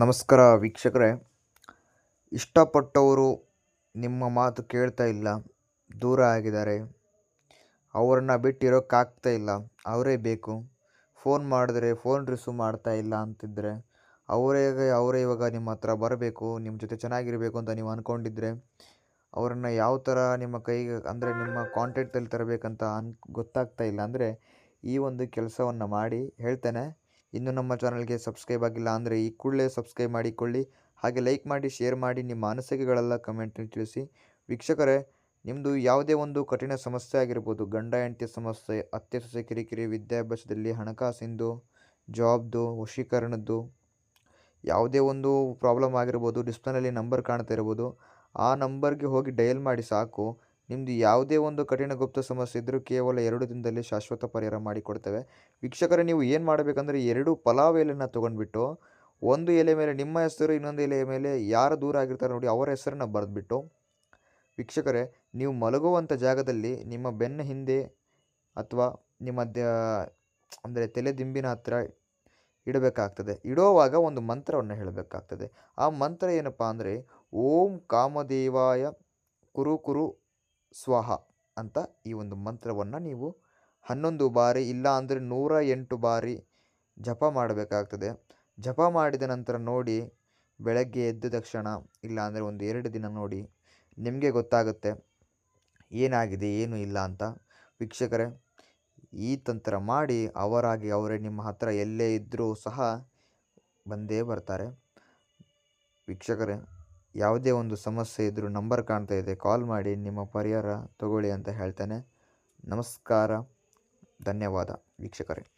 ನಮಸ್ಕಾರ ವೀಕ್ಷಕರೇ. ಇಷ್ಟಪಟ್ಟವರು ನಿಮ್ಮ ಮಾತು ಕೇಳ್ತಾ ಇಲ್ಲ, ದೂರ ಆಗಿದ್ದಾರೆ. ಅವರನ್ನು ಬಿಟ್ಟಿರೋಕ್ಕಾಗ್ತಾ ಇಲ್ಲ, ಅವರೇ ಬೇಕು. ಫೋನ್ ಮಾಡಿದ್ರೆ ಫೋನ್ ರಿಸೀವ್ ಮಾಡ್ತಾ ಇಲ್ಲ ಅಂತಿದ್ದರೆ ಅವರೇ ಅವರೇ ಇವಾಗ ನಿಮ್ಮ ಹತ್ರ ಬರಬೇಕು, ನಿಮ್ಮ ಜೊತೆ ಚೆನ್ನಾಗಿರಬೇಕು ಅಂತ ನೀವು ಅಂದ್ಕೊಂಡಿದ್ರೆ ಅವರನ್ನು ಯಾವ ಥರ ನಿಮ್ಮ ಕೈಗೆ, ಅಂದರೆ ನಿಮ್ಮ ಕಾಂಟ್ಯಾಕ್ಟಲ್ಲಿ ತರಬೇಕಂತ ಅನ್, ಗೊತ್ತಾಗ್ತಾ ಇಲ್ಲ. ಅಂದರೆ ಈ ಒಂದು ಕೆಲಸವನ್ನು ಮಾಡಿ ಹೇಳ್ತೇನೆ. ಇನ್ನು ನಮ್ಮ ಚಾನಲ್ಗೆ ಸಬ್ಸ್ಕ್ರೈಬ್ ಆಗಿಲ್ಲ ಅಂದರೆ ಈ ಕೂಡಲೇ ಸಬ್ಸ್ಕ್ರೈಬ್ ಮಾಡಿಕೊಳ್ಳಿ. ಹಾಗೆ ಲೈಕ್ ಮಾಡಿ, ಶೇರ್ ಮಾಡಿ, ನಿಮ್ಮ ಅನಿಸಿಕೆಗಳೆಲ್ಲ ಕಮೆಂಟ್ನಲ್ಲಿ ತಿಳಿಸಿ. ವೀಕ್ಷಕರೇ ನಿಮ್ಮದು ಯಾವುದೇ ಒಂದು ಕಠಿಣ ಸಮಸ್ಯೆ ಆಗಿರ್ಬೋದು, ಗಂಡ, ಹೆಂಡತಿ ಸಮಸ್ಯೆ ಅತ್ತೆ ಸೊಸೆ ಕಿರಿಕಿರಿ, ವಿದ್ಯಾಭ್ಯಾಸದಲ್ಲಿ ಹಣಕಾಸಿಂದು, ಜಾಬ್ದು, ವಶೀಕರಣದ್ದು, ಯಾವುದೇ ಒಂದು ಪ್ರಾಬ್ಲಮ್ ಆಗಿರ್ಬೋದು, ಡಿಸ್ಪ್ಲೇನಲ್ಲಿ ನಂಬರ್ ಕಾಣ್ತಾ ಇರ್ಬೋದು, ಆ ನಂಬರ್ಗೆ ಹೋಗಿ ಡಯಲ್ ಮಾಡಿ ಸಾಕು. ನಿಮ್ಮದು ಯಾವುದೇ ಒಂದು ಕಠಿಣ ಗುಪ್ತ ಸಮಸ್ಯೆ ಇದ್ದರೂ ಕೇವಲ ಎರಡು ದಿನದಲ್ಲಿ ಶಾಶ್ವತ ಪರಿಹಾರ ಮಾಡಿಕೊಡ್ತೇವೆ. ವೀಕ್ಷಕರೇ, ನೀವು ಏನು ಮಾಡಬೇಕಂದ್ರೆ ಎರಡು ಪಲಾವ್ ಎಲೆನ ತೊಗೊಂಡ್ಬಿಟ್ಟು, ಒಂದು ಎಲೆ ಮೇಲೆ ನಿಮ್ಮ ಹೆಸರು, ಇನ್ನೊಂದು ಎಲೆಯ ಮೇಲೆ ಯಾರು ದೂರ ಆಗಿರ್ತಾರೆ ನೋಡಿ ಅವರ ಹೆಸರನ್ನ ಬರೆದ್ಬಿಟ್ಟು, ವೀಕ್ಷಕರೇ, ನೀವು ಮಲಗುವಂಥ ಜಾಗದಲ್ಲಿ ನಿಮ್ಮ ಬೆನ್ನ ಹಿಂದೆ ಅಥವಾ ನಿಮ್ಮ ದ, ಅಂದರೆ ತಲೆ ದಿಂಬಿನ ಹತ್ತಿರ ಇಡಬೇಕಾಗ್ತದೆ. ಇಡೋವಾಗ ಒಂದು ಮಂತ್ರವನ್ನು ಹೇಳಬೇಕಾಗ್ತದೆ. ಆ ಮಂತ್ರ ಏನಪ್ಪ ಅಂದರೆ, ಓಂ ಕಾಮದೇವಾಯ ಕುರು ಕುರು ಸ್ವಾಹ ಅಂತ ಈ ಒಂದು ಮಂತ್ರವನ್ನು ನೀವು ಹನ್ನೊಂದು ಬಾರಿ ಇಲ್ಲ ಅಂದರೆ ನೂರ ಎಂಟು ಬಾರಿ ಜಪ ಮಾಡಬೇಕಾಗ್ತದೆ. ಜಪ ಮಾಡಿದ ನಂತರ ನೋಡಿ, ಬೆಳಗ್ಗೆ ಎದ್ದ ತಕ್ಷಣ ಇಲ್ಲ ಅಂದರೆ ಒಂದು ಎರಡು ದಿನ ನೋಡಿ, ನಿಮಗೆ ಗೊತ್ತಾಗುತ್ತೆ, ಏನಾಗಿದೆ, ಏನು ಇಲ್ಲ ಅಂತ. ವೀಕ್ಷಕರೇ, ಈ ತಂತ್ರ ಮಾಡಿ ಅವರಾಗಿ ಅವರೇ ನಿಮ್ಮ ಹತ್ರ ಎಲ್ಲೇ ಇದ್ದರೂ ಸಹ ಬಂದೇ ಬರ್ತಾರೆ. ವೀಕ್ಷಕರೇ ಯಾವುದೇ ಒಂದು ಸಮಸ್ಯೆ ಇದ್ದರೂ ನಂಬರ್ ಕಾಣ್ತಾ ಇದೆ. ಕಾಲ್ ಮಾಡಿ, ನಿಮ್ಮ ಪರಿಹಾರ ತಗೊಳ್ಳಿ ಅಂತ ಹೇಳ್ತೇನೆ. ನಮಸ್ಕಾರ. ಧನ್ಯವಾದ, ವೀಕ್ಷಕರೇ.